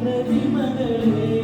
പ്രതിമകളേ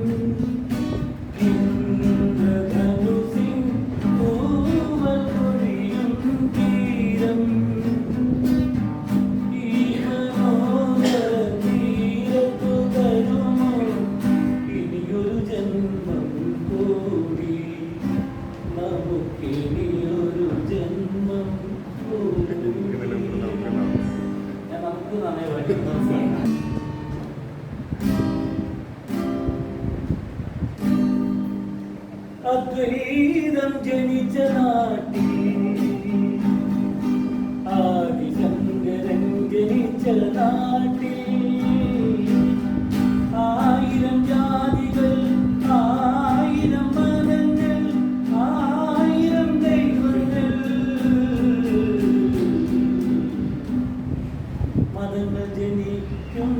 അദ്വൈതം ജനിച്ച നാട്ടിൽ ആദിശങ്കരൻ ജനിച്ച നാട്ടിൽ. ആയിരം ജാതികൾ ആയിരം മതങ്ങൾ ആയിരം ദൈവങ്ങൾ. മതങ്ങൾ ജനിക്കും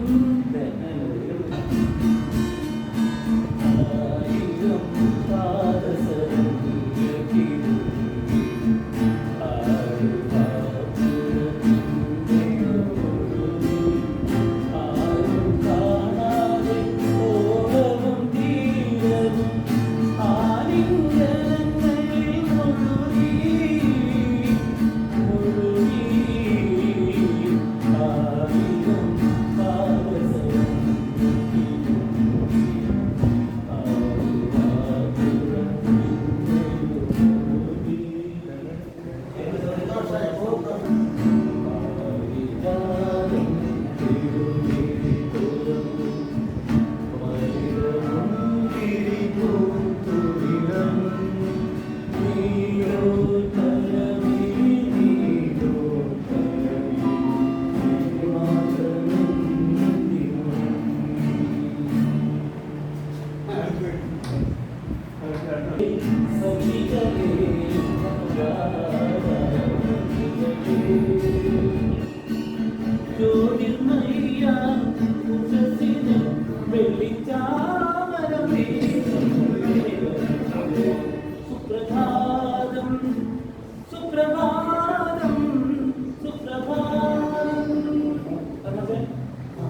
ஜோதிர்மையா வெள்ளிச்சா